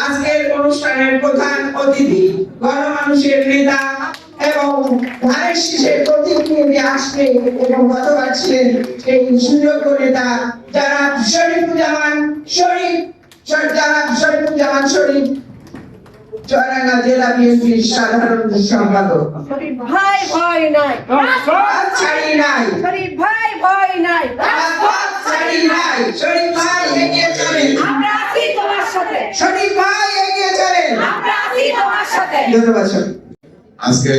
আজকের অনুষ্ঠানের প্রধান অতিথি গণমানুষের নেতা এবং ধানের শীষের প্রতীক নিয়ে আসবে এবং গতবার ছিলেন এই সুযোগ্য নেতা যারা শরীফুজ্জামান শরীফ যারা যারা শরীফুজ্জামান শরীফ। চুয়াডাঙ্গা জেলা বিএনপির সাধারণ সম্পাদক। ভাই ভয় নাই। পথ ছাড়ি নাই। শরীফ ভাই ভয় নাই। পথ ছাড়ি নাই। শরীফ ভাই এগিয়ে চলেন। আমরা আছি তোমার সাথে। শরীফ ভাই এগিয়ে চলেন। আমরা আছি তোমার সাথে। ধন্যবাদ আজকে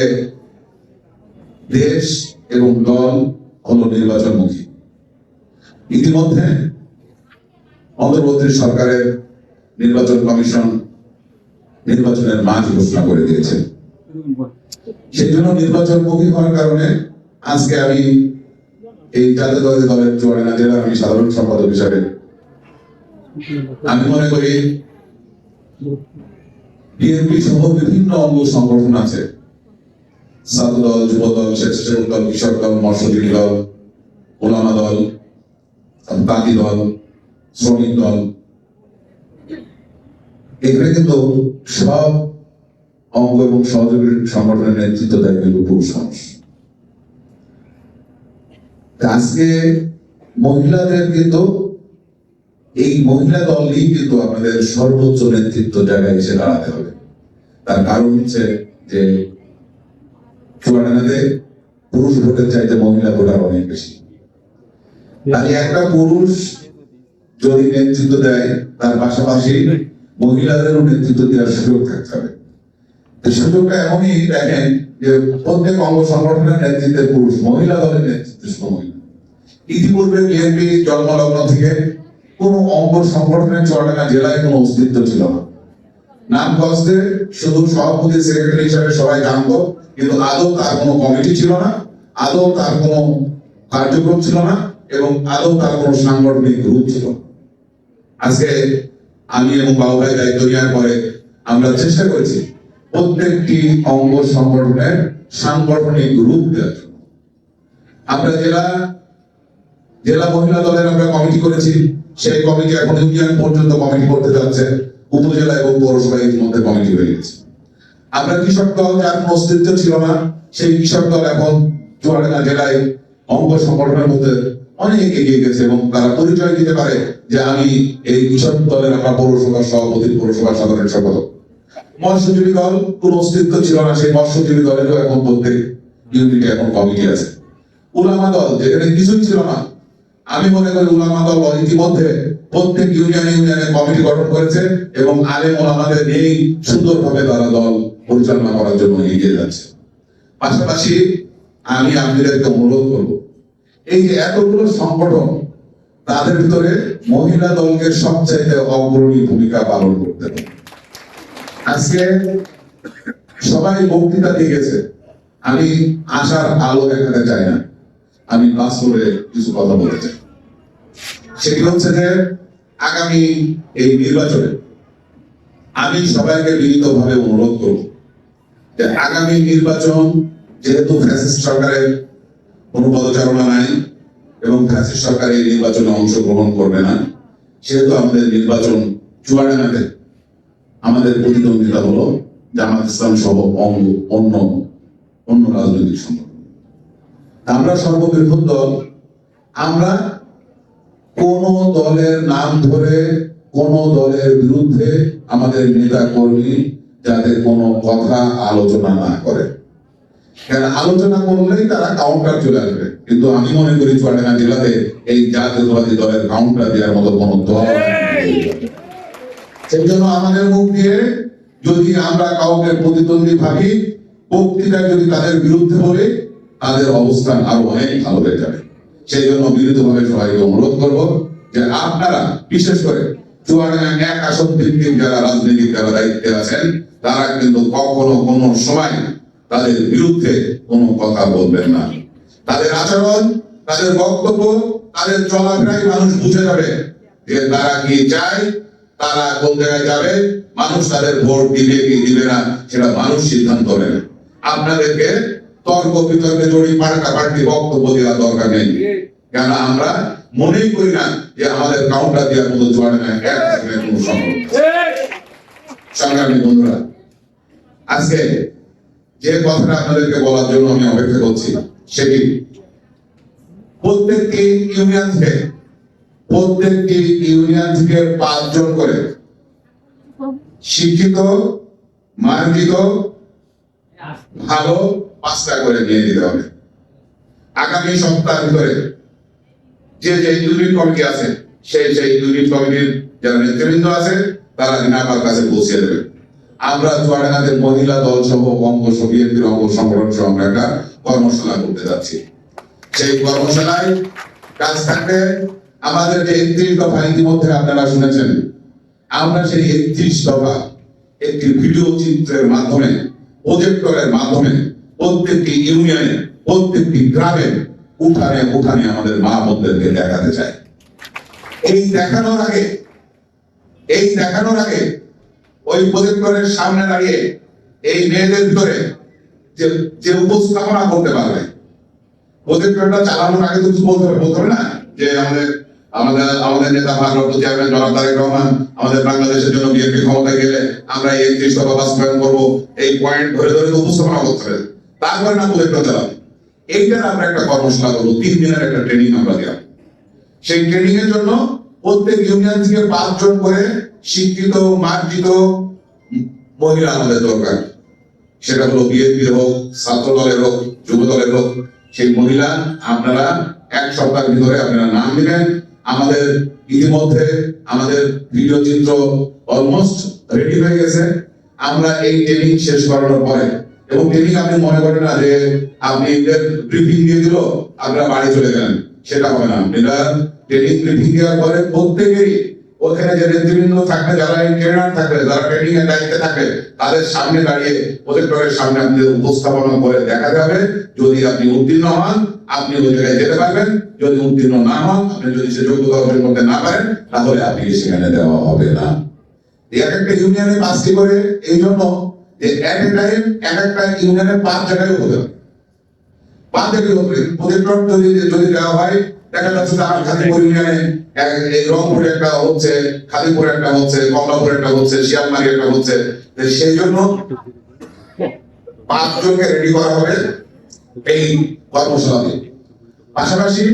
দেশ এবং দল হলো নির্বাচনমুখী। ইতিমধ্যে অন্তর্বর্তী সরকারের নির্বাচন কমিশন নির্বাচনের মাঝ ঘোষণা করে দিয়েছে। সেই জন্য নির্বাচন নির্বাচনমুখী হওয়ার কারণে আজকে আমি এই জাতীয়তাবাদী দলের চুয়াডাঙ্গা জেলার আমি সাধারণ সম্পাদক হিসাবে আমি মনে করি বিএনপি সহ বিভিন্ন অঙ্গ সংগঠন আছে। ছাত্র দল, যুব দল, স্বেচ্ছাসেবক দল কৃষক দল, মৎস্যজীবী দল ওলামা দল তাঁতি দল, শ্রমিক দল এখানে কিন্তু সব অঙ্গ এবং সহযোগী সংগঠনের নেতৃত্ব দেয় কিন্তু পুরুষ আজকে মহিলাদের কিন্তু, এই মহিলা দলই কিন্তু আপনাদের সর্বোচ্চ নেতৃত্ব জায়গায় এসে দাঁড়াতে হবে। তার কারণ হচ্ছে যে চুয়াডাঙ্গাতে পুরুষ ভোটের চাইতে মহিলা ভোটার অনেক বেশি। তাই একটা পুরুষ যদি নেতৃত্ব দেয়, তার পাশাপাশি মহিলাদেরও নেতৃত্ব দেওয়ার সুযোগ থাকতে হবে। সুযোগটা এমনই দেখেন যে প্রত্যেক অঙ্গ সংগঠনের নেতৃত্বে পুরুষ, মহিলা দলের নেতৃত্বে শুধু মহিলা। ইতিপূর্বে বিএনপি জন্মলগ্ন থেকে কোন অঙ্গ সংগঠনের চুয়াডাঙ্গা জেলায় কোনো অস্তিত্ব ছিল না। নাম কষ্টে শুধু সভাপতি সেক্রেটারি হিসাবে সবাই জানতো কিন্তু আদৌ তার কোনো কমিটি ছিল না, আদৌ তার কোনো কার্যক্রম ছিল না, এবং আদৌ তার কোনো সাংগঠনিক গ্রুপ ছিল আজকে আমি এবং বাবু ভাই দায়িত্ব নেওয়ার পরে আমরা চেষ্টা করেছি প্রত্যেকটি অঙ্গ সংগঠনের সাংগঠনিক রূপ দেওয়ার আমরা জেলা জেলা মহিলা দলের আমরা কমিটি করেছি। সেই কমিটি এখন ইউনিয়ন পর্যন্ত কমিটি করতে যাচ্ছে। উপজেলা এবং পৌরসভা ইতিমধ্যে কমিটি হয়ে গেছে। আমরা কৃষক দল, যার কোনো অস্তিত্ব ছিল না, সেই কৃষক দল এখন চুয়াডাঙ্গা জেলায় অঙ্গ সংগঠনের মধ্যে অনেক এগিয়ে গেছে এবং তারা পরিচয় দিতে পারে যে আমি এই কৃষক দলের আমরা পৌরসভার সভাপতি, পৌরসভার সাধারণ সম্পাদক। মৎস্যজীবী দল কোন অস্তিত্ব ছিল না, সেই মৎস্যজীবী দলেরও এখন প্রত্যেক ইউনিটে এখন কমিটি আছে। উলামা দল, যেখানে কিছুই ছিল না। আমি মনে করি উলামা দল ইতিমধ্যে প্রত্যেক ইউনিয়ন ইউনিয়নে কমিটি গঠন করেছে এবং আলেম ওলামাদের নিয়েই সুন্দরভাবে তারা দল পরিচালনা করার জন্য এগিয়ে যাচ্ছে। পাশাপাশি আমি আপনাদেরকে অনুরোধ করব এই এতগুলো সংগঠন, তাদের ভিতরে মহিলা দলকে সবচাইতে অগ্রণী ভূমিকা পালন করতে আজকে সবাই বক্তৃতা দিয়ে গেছে। আমি আশার আলো দেখাতে চাই না। আমি বাস করে কিছু কথা বলতে চাই। সেটি হচ্ছে যে, আগামী এই নির্বাচনে আমি সবাইকে বিনীতভাবে অনুরোধ করব যে আগামী নির্বাচন যেহেতু ফ্যাসিস্ট সরকারের কোনো পদচারণা নাই এবং ফ্যাসিস্ট সরকার এই নির্বাচনে অংশগ্রহণ করবে না। সেহেতু আমাদের নির্বাচন চুয়াড়ে চুয়াডাঙ্গাতে আমাদের প্রতিদ্বন্দ্বিতা হলো জামাত ইসলাম সহ অঙ্গ, অন্য অন্য রাজনৈতিক সংগঠন। আমরা সর্ববৃহৎ দল। আমরা কোন দলের নাম ধরে, কোন দলের বিরুদ্ধে আমাদের নেতা কর্মী যাতে কোনো কথা আলোচনা না করে। কারণ আলোচনা করলেই তারা কাউন্টার চলে আসবে। কিন্তু আমি মনে করি চুয়াডাঙ্গা জেলাতে এই জাতীয়তাবাদী দলের কাউন্টার দেওয়ার মতো কোনো দল সেই জন্য আমাদের মুখ দিয়ে যদি আমরা কাউকে প্রতিদ্বন্দ্বী ভাবি, বক্তৃতা যদি তাদের বিরুদ্ধে বলে, তাদের অবস্থান আরও অনেক ভালো হয়ে যাবে। সেই জন্য বিনীতভাবে সবাইকে অনুরোধ করব যে আপনারা, বিশেষ করে চুয়াডাঙ্গা এক আসন ভিত্তিক যারা রাজনৈতিক যারা দায়িত্বে আছেন, তারা কিন্তু কখনো কোনো সময় তাদের বিরুদ্ধে কোনো কথা বলবেন না। তাদের আচরণ তাদের বক্তব্য তাদের চলাফেরাই মানুষ বুঝে যাবে যে তারা কি চায় তারা কোন জায়গায় যাবে মানুষ তাদের ভোট দিবে কি দিবে না সেটা মানুষ সিদ্ধান্ত নেবে। আপনাদেরকে তর্ক বিতর্কে জড়িয়ে পাল্টা পাল্টি বক্তব্য দেওয়ার দরকার নেই। কেন আমরা মনেই করি না যে আমাদের কাউন্টার দেওয়ার মতো জোয়ার এক সেকেন্ডের কোনো সংগ্রামী বন্ধুরা আজকে যে কথাটা আপনাদেরকে বলার জন্য আমি অপেক্ষা করছি, সেটি প্রত্যেকটি ইউনিয়ন থেকে, প্রত্যেকটি ইউনিয়ন থেকে পাঁচজন করে শিক্ষিত মার্জিত ভালো পাঁচটা করে নিয়ে দিতে হবে। আগামী সপ্তাহের ভিতরে যে যে ইউনিট কমিটি আছে, সেই সেই ইউনিট কমিটির যারা নেতৃবৃন্দ আছে, তারা আমার কাছে পৌঁছে দেবে। আমরা চুয়াডাঙ্গাতে মহিলা দল সহ অঙ্গ বিএনপির অঙ্গ সংগঠন সহ আমরা একটা কর্মশালা করতে যাচ্ছি। সেই কর্মশালায় কাজ থাকবে আমাদের যে একত্রিশ দফা ইতিমধ্যে আপনারা শুনেছেন। আমরা সেই একত্রিশ দফা একটি ভিডিও চিত্রের মাধ্যমে, প্রজেক্টরের মাধ্যমে প্রত্যেকটি ইউনিয়নে, প্রত্যেকটি গ্রামে উঠানে উঠানে আমাদের মা বোনদেরকে দেখাতে চাই। এই দেখানোর আগে, এই দেখানোর আগে ওই প্রজেক্টরের সামনে দাঁড়িয়ে এই মেয়েদের ভিতরে যে উপস্থাপনা করতে পারবে। প্রজেক্টরটা চালানোর আগে কিছু বলতে হবে বলতে হবে না? যে আমাদের আমাদের আমাদের নেতা চেয়ারম্যান জনাব তারেক রহমান আমাদের বাংলাদেশের জন্য বিএনপি গেলে আমরা এই একত্রিশ দফা বাস্তবায়ন করব, এই পয়েন্ট ধরে ধরে উপস্থাপনা করতে হবে। তারপরে না প্রজেক্টর চালাবে এইটার আমরা একটা কর্মশালা করব, তিন দিনের একটা ট্রেনিং আমরা দিলাম সেই ট্রেনিং এর জন্য প্রত্যেক ইউনিয়ন থেকে পাঁচজন করে শিক্ষিত, মার্জিত মহিলা আমাদের দরকার। সেটা হলো বিএনপি হোক ছাত্র দলের হোক যুব দলের হোক, সেই মহিলা আপনারা এক সপ্তাহের ভিতরে আপনারা নাম দিবেন আমাদের ইতিমধ্যে আমাদের ভিডিও চিত্র অলমোস্ট রেডি হয়ে গেছে। আমরা এই ট্রেনিং শেষ করানোর পরে, এবং ট্রেনিং আপনি মনে করেন না যে আপনি ব্রিফিং দিয়ে দিল, আপনারা বাড়ি চলে গেলেন সেটা হবে না। এটা ব্রিফিং দেওয়ার প্রত্যেকেরই ওখানে যে নেতৃবৃন্দ থাকবে, যারা ট্রেনার থাকবে, যারা ট্রেনিং এর দায়িত্বে থাকবে, তাদের সামনে দাঁড়িয়ে প্রজেক্টরের সামনে আপনি উপস্থাপনা করে দেখা যাবে। যদি আপনি উত্তীর্ণ হন, আপনি ওই জায়গায় যেতে পারবেন। যদি উত্তীর্ণ না হন, আপনি যদি সে যোগ্যতা অর্জন করতে না পারেন, তাহলে আপনি সেখানে দেওয়া হবে না। এক একটা ইউনিয়নে পাঁচটি করে, এই জন্য যে এক টাইম এক একটা ইউনিয়নে পাঁচ জায়গায় হতে পাঁচ জায়গায় হতে প্রজেক্টর যদি যদি দেওয়া হয় দেখা যাচ্ছে আমার খাদিপুর ইউনিয়নে এই রংপুরে একটা হচ্ছে, খাদিপুর একটা হচ্ছে, কমলাপুর একটা হচ্ছে, শিয়ালমারি একটা হচ্ছে। সেই জন্য পাঁচজনকে রেডি করা হবে এই কর্মশালাতে। পাশাপাশি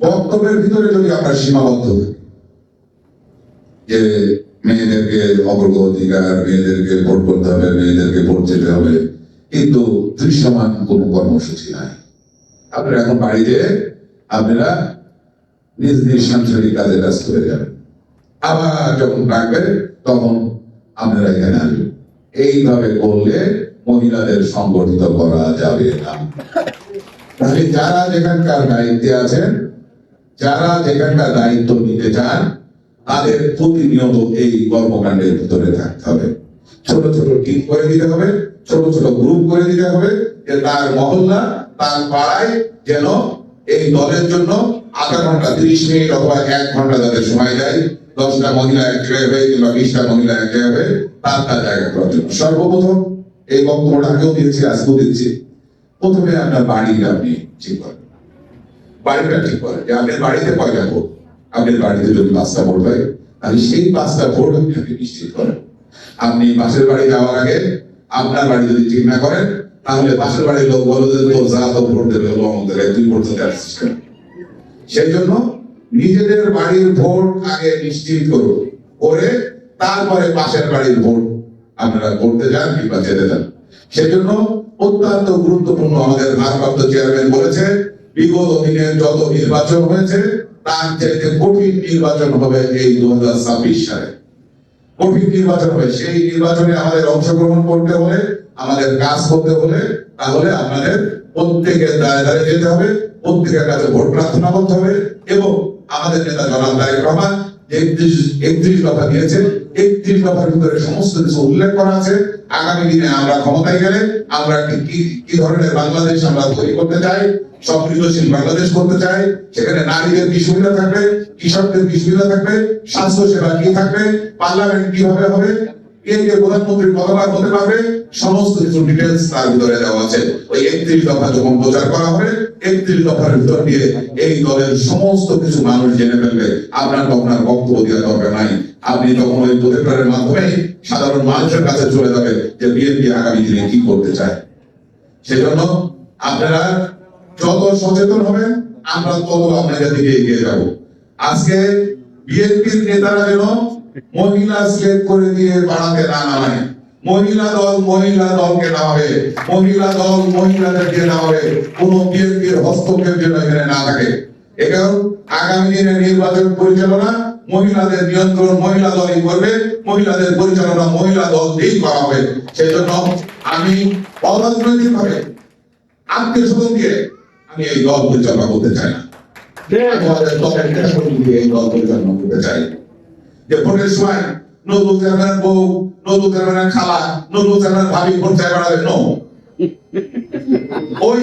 বক্তব্যের ভিতরে যদি আমরা সীমাবদ্ধ হই যে মেয়েদেরকে অগ্রগতিকার, মেয়েদেরকে ভোট করতে হবে, মেয়েদেরকে ভোট যেতে হবে, কিন্তু দৃশ্যমান কোন কর্মসূচি নাই। আপনারা এখন বাড়িতে আপনারা নিজ নিজ সাংসারিক কাজে ব্যস্ত হয়ে যাবেন আবার যখন ডাকবে, তখন আপনারা এখানে আসবেন। এইভাবে করলে মহিলাদের সংগঠিত করা যাবে না। তাহলে যারা যেখানকার দায়িত্বে আছেন, যারা যেখানকার দায়িত্ব নিতে চান, তাদের প্রতিনিয়ত এই কর্মকাণ্ডের ভিতরে থাকতে হবে। ছোট ছোট টিম করে দিতে হবে, ছোট ছোট গ্রুপ করে দিতে হবে যে তার মহল্লা, তার পাড়ায় যেন এই দলের জন্য আধা ঘণ্টা, তিরিশ মিনিট অথবা এক ঘণ্টা যাদের সময় দেয়, দশটা মহিলা এক জায়গায় হয়ে কিংবা বিশটা মহিলা এক জায়গায় হয়ে তার তার জায়গা করার জন্য। সর্বপ্রথম এই বক্তব্যটা আগেও দিয়েছি, আজকেও দিচ্ছি প্রথমে আপনার বাড়িটা আপনি ঠিক করেন। বাড়িটা ঠিক করেন যে আপনার বাড়িতে কয়টা ভোট? আপনার বাড়িতে যদি পাঁচটা ভোট হয়, তাহলে সেই পাঁচটা ভোট আপনি নিশ্চিত করেন। আপনি পাশের বাড়ি যাওয়ার আগে আপনার বাড়ি যদি ঠিক না করেন তাহলে পাশের বাড়ির লোক বলে যে তোর যা তো ভোট দেবে ও আমাদের, তুই ভোট দিতে আসছিস কেন? সেই জন্য নিজেদের বাড়ির ভোট আগে নিশ্চিত করুন করে তারপরে পাশের বাড়ির ভোট আপনারা করতে যান কিংবা যেতে যান। সেজন্য অত্যন্ত গুরুত্বপূর্ণ আমাদের ভারপ্রাপ্ত চেয়ারম্যান বলেছে, বিগত দিনের যত নির্বাচন হয়েছে, তার চাইতে কঠিন নির্বাচন হবে এই দু হাজার ছাব্বিশ সালে। কঠিন নির্বাচন হয় সেই নির্বাচনে আমাদের অংশগ্রহণ করতে হলে, আমাদের কাজ করতে হলে, তাহলে আপনাদের প্রত্যেকের দায় দাঁড়ে যেতে হবে, প্রত্যেকের কাছে ভোট প্রার্থনা করতে হবে এবং আমাদের নেতা জনাব তারেক রহমান একত্রিশ দফা দিয়েছে। একত্রিশ দফার ভিতরে সমস্ত কিছু উল্লেখ করা আছে। আগামী দিনে আমরা ক্ষমতায় গেলে আমরা কি কি ধরনের বাংলাদেশ আমরা তৈরি করতে চাই? বাংলাদেশ করতে চাই। সেখানে নারীদের কি সুবিধা থাকবে? কৃষকদের কি সুবিধা থাকবে? স্বাস্থ্য সেবা কি থাকবে? পার্লামেন্ট কীভাবে হবে? দেওয়া আপনার বক্তব্য দেওয়ার দরকার নাই। আপনি তখন ওই মাধ্যমে সাধারণ মানুষের কাছে চলে যাবে যে বিএনপি আগামী দিনে কি করতে চায়। সেজন্য আপনারা যত সচেতন হবেন, আমরা তত আপনাদের দিকে এগিয়ে যাব। আজকে বিএনপির নেতারা যেন মহিলা সিলেক্ট করে দিয়ে বাড়াতে না নামায় মহিলা দল মহিলা দলকে নামাবে। মহিলা দল মহিলাদেরকে নামাবে। কোন বিএনপির হস্তক্ষেপ যেন এখানে না থাকে। এখন আগামী দিনে নির্বাচন পরিচালনা মহিলাদের নিয়ন্ত্রণ মহিলা দলই করবে। মহিলাদের পরিচালনা মহিলা দল দিয়েই করা হবে। সেই জন্য আমি অরাজনৈতিক ভাবে আত্মীয় স্বজন দিয়ে আমি এই দল পরিচালনা করতে চাই না। আমাদের দলের নেতা দিয়ে এই দল পরিচালনা করতে চাই। যে ভোটের সময় নতুন চেয়ারম্যান বউ, নতুন চেয়ারম্যান খালা, নতুন চেয়ারম্যান ভাবি, ভোট চাই বেড়াবে নো। ওই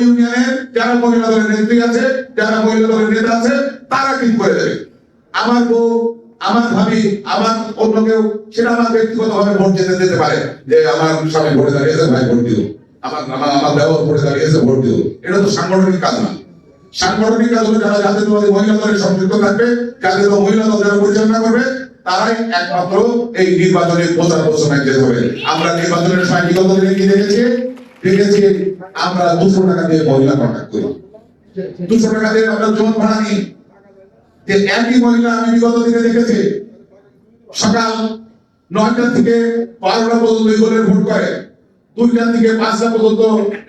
যারা মহিলা দলের নেত্রী আছে, যারা মহিলা দলের নেতা আছে, তারা ঠিক করে দেবে? আমার বউ, আমার ভাবি, আমার অন্য কেউ, সেটা আমার ব্যক্তিগত ভাবে ভোট যেতে দিতে পারে। যে আমার স্বামী ভোটে দাঁড়িয়েছে, ভাই ভোট দিও। আমার আমার আমার ব্যবহার ভোটে দাঁড়িয়েছে, ভোট দিও। এটা তো সাংগঠনিক কাজ না। সাংগঠনিক কাজ হলে যারা জাতীয়তাবাদী মহিলা দলের সংযুক্ত থাকবে জাতীয় মহিলা দল যারা পরিচালনা করবে তারাই একমাত্র এই নির্বাচনের প্রচার প্রচারণায় যেতে হবে। আমরা নির্বাচনের সময় বিগত দিনে দেখেছি? দেখেছি আমরা দুশো টাকা দিয়ে মহিলা করি। দুশো টাকা দিয়ে আমরা ভাড়া নিই। যে একই মহিলা আমি বিগত দিনে দেখেছি, সকাল নয়টা থেকে বারোটা পর্যন্ত ভোট করে। দুইটা থেকে পাঁচটা পর্যন্ত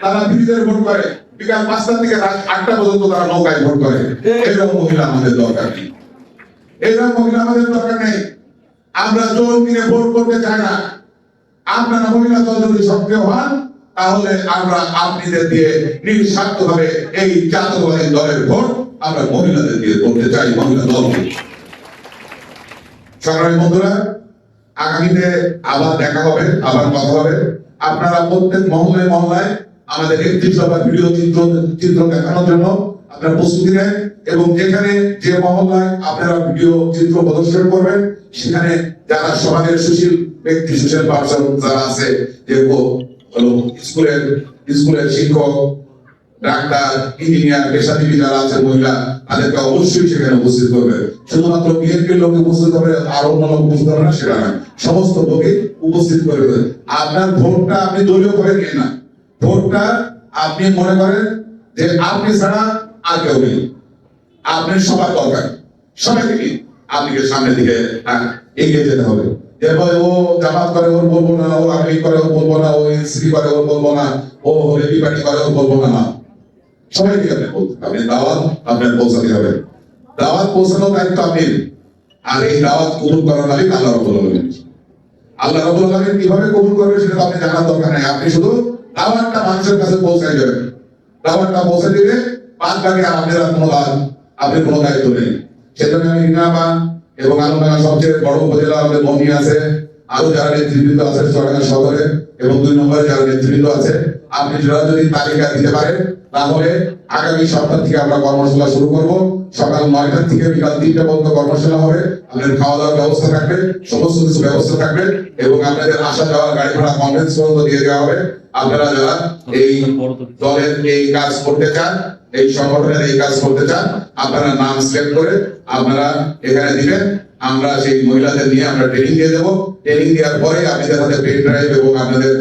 তারা ব্রিজের ভোট করে। বিকাল থেকে রাত আটটা পর্যন্ত তারা নৌকায় ভোট করে। এরকম মহিলা আমাদের দরকার নেই। এরকম মহিলা আমাদের দরকার নেই? আমরা ভোট করতে চাই না। আপনারা মহিলা দল যদি সক্রিয় হন, তাহলে আমরা দিয়ে এই জাতীয়বাদী দলের ভোট আমরা মহিলাদের দিয়ে করতে চাই, মহিলা সংগ্রামী বন্ধুরা, আগামীতে আবার দেখা হবে, আবার কথা হবে। আপনারা প্রত্যেক মহল্লায় মহল্লায় আমাদের একত্রিশ দফা ভিডিও চিত্র চিত্র দেখানোর জন্য আপনারা প্রস্তুতি নেন এবং যেখানে যে মহল্লায় আপনারা ভিডিও চিত্র প্রদর্শন করবেন, সেখানে যারা সমাজের সুশীল ব্যক্তি, সুশীল পার্সন যারা আছে স্কুলের স্কুলের শিক্ষক, ডাক্তার, ইঞ্জিনিয়ার, পেশাজীবী যারা আছে, মহিলা, তাদেরকে অবশ্যই সেখানে উপস্থিত করবে শুধুমাত্র বিএনপির লোক উপস্থিত হবে আর অন্য লোক উপস্থিত হবে না, সেটা নয়। সমস্ত লোকে উপস্থিত করবে আপনার ভোটটা আপনি দলীয় করে নিন না। ভোটটা আপনি মনে করেন যে আপনি ছাড়া আর কেউ নেই। আপনার সবার দরকার। সবাইকে নিয়ে আপনাকে সামনের দিকে এগিয়ে যেতে হবে। ভাই ও জামাত করে, ওর বলব না, ও করে বলব না, ও করে, ওর বলব না, ও করে বলব না আপনি দাওয়াত, আপনার পৌঁছাতে হবে। দাওয়াত পৌঁছানোর দায়িত্ব আপনি আর এই দাওয়াত কবুল করার মালিক আল্লাহ রবুল আল্লাহ রবুল আলমিন কীভাবে কবুল করবে সেটা আপনি জানার দরকার নেই। আপনি শুধু দাওয়াতটা মানুষের কাছে পৌঁছাই যাবেন দাওয়াতটা পৌঁছে দিলে বাদ আর কোনো কাজ আপনি কোনো দায়িত্ব নেই। সেজন্য আমি রিনাবান এবং আলমডাঙ্গা সবচেয়ে বড় উপজেলা আমাদের মমি আছে আরও যারা নেতৃবৃন্দ আছে চুয়াডাঙ্গা শহরে এবং দুই নম্বরে যারা নেতৃবৃন্দ আছে, আপনি যারা যদি তালিকা দিতে পারেন, তাহলে আগামী সপ্তাহ থেকে আমরা কর্মশালা শুরু করব। সকাল নয়টা থেকে বিকাল তিনটা পর্যন্ত কর্মশালা হবে। আপনাদের খাওয়া দাওয়ার ব্যবস্থা থাকবে, সমস্ত কিছু ব্যবস্থা থাকবে এবং আপনাদের আসা যাওয়ার গাড়ি ভাড়া কনভেন্স পর্যন্ত দিয়ে দেওয়া হবে। আপনারা যারা এই দলের এই কাজ করতে চান এই সংগঠনের এই কাজ করতে চান, আপনারা নাম সিলেক্ট করে আপনারা এখানে দিবেন। আমরা সেই মহিলাদের নিয়ে আমরা ট্রেনিং দিয়ে দেবো। ট্রেনিং দেওয়ার পরে আপনাদের হাতে পেন ড্রাইভ এবং আপনাদের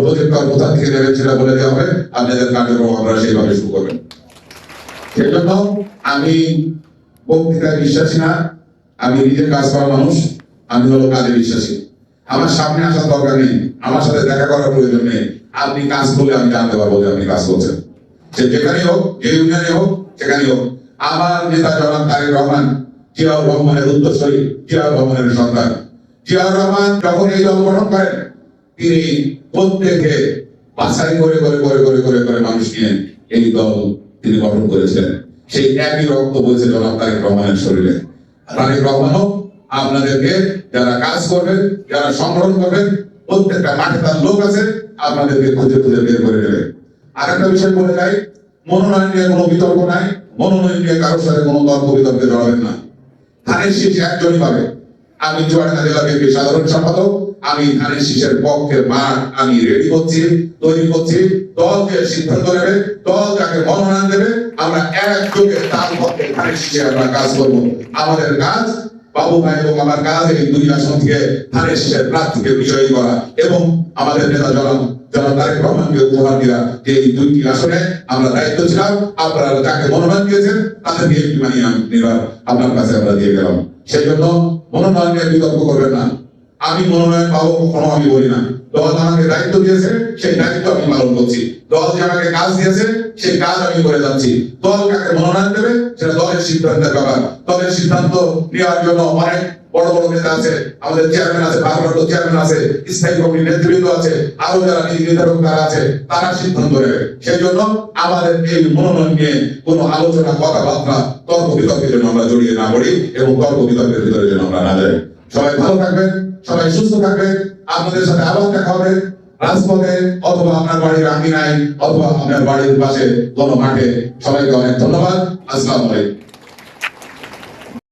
উপযুক্ত কোথা থেকে নেবেন সেটা বলে দেওয়া হবে। আপনাদের কার্যক্রম আপনারা সেইভাবে শুরু করবেন সেজন্য আমি বক্তৃতায় বিশ্বাসী না, আমি নিজের কাজ করা মানুষ, আমি হলো কাজে বিশ্বাসী। আমার সামনে আসার দরকার নেই, আমার সাথে দেখা করার প্রয়োজন নেই। আপনি কাজ করলে আমি জানতে পারব যে আপনি কাজ করছেন। যেখানে হোক, যে ইউনিয়নে হোক সেখানে হোক। আমার নেতা জনাব তারেক রহমান, জিয়াউর রহমানের উত্তরসূরি, জিয়াউর রহমানের সন্তান। জিয়াউর রহমান যখন এই দল গঠন করেন, তিনি প্রত্যেকে বাছাই করে করে করে করে করে করে মানুষ নিয়ে এই দল তিনি গঠন করেছিলেন সেই একই রক্ত বলছে জনাব তারেক রহমানের শরীরে। তারেক রহমানও আপনাদেরকে যারা কাজ করবেন, যারা সংগঠন করবেন, প্রত্যেকটা মাঠে তার লোক আছে, আপনাদেরকে খুঁজে খুঁজে বের করে দেবে। আর একটা বিষয় বলে যাই মনোনয়ন নিয়ে কোনো বিতর্ক নাই, মনোনয়ন নিয়ে কারোর সাথে কোনো তর্ক বিতর্কে জড়াবেন না। ধানের শীষ একজনই পাবে। আমি চুয়াডাঙ্গা জেলা বিএনপির সাধারণ সম্পাদক, আমি ধানের শীষের পক্ষে মাঠ, আমি রেডি করছি, তৈরি করছি। দল যে সিদ্ধান্ত নেবে, দল যাকে মনোনয়ন দেবে, আমরা একযোগে তার পক্ষে ধানের শীষে আমরা কাজ করব। আমাদের কাজ, বাবু ভাই এবং আমার কাজ, এই দুই আসন থেকে ধানের শীষের প্রার্থীকে বিজয়ী করা এবং আমাদের নেতা জনাব এই দুইটি আসনে আমরা দায়িত্ব ছিলাম, আপনারা যাকে মনোনয়ন দিয়েছেন আপনার কাছে আমরা দিয়ে গেলাম। সেই জন্য মনোনয়ন নিয়ে বিতর্ক করবেন না। আমি মনোনয়ন পাবো কখনো আমি বলি না। দল আমাকে দায়িত্ব দিয়েছে, সেই দায়িত্ব আমি পালন করছি। দল যে আমাকে কাজ দিয়েছে, সেই কাজ আমি করে যাচ্ছি। দল কাকে মনোনয়ন দেবে, সেটা দলের সিদ্ধান্তের ব্যাপার। দলের সিদ্ধান্ত নেওয়ার জন্য অনেক বড় বড় নেতা আছে, আমাদের চেয়ারম্যান আছে, ভারপ্রাপ্ত চেয়ারম্যান আছে, স্থায়ী কমিটির নেতৃবৃন্দ আছে, আরও যারা নির্ধারক তারা আছে, তারা সিদ্ধান্ত নেবে। সেই জন্য আমাদের এই মনোনয়ন নিয়ে কোনো আলোচনা, কথাবার্তা, তর্ক বিতর্কের জন্য আমরা জড়িয়ে না পড়ি এবং তর্ক বিতর্কের ভিতরে যেন আমরা না যাই। সবাই ভালো থাকবেন, সবাই সুস্থ থাকবেন, আপনাদের সাথে আবার দেখা হবে রাজপথে অথবা আপনার বাড়ির আঙ্গিনায় অথবা আপনার বাড়ির পাশে, কোনো মাঠে। সবাইকে অনেক ধন্যবাদ। আসসালামু আলাইকুম।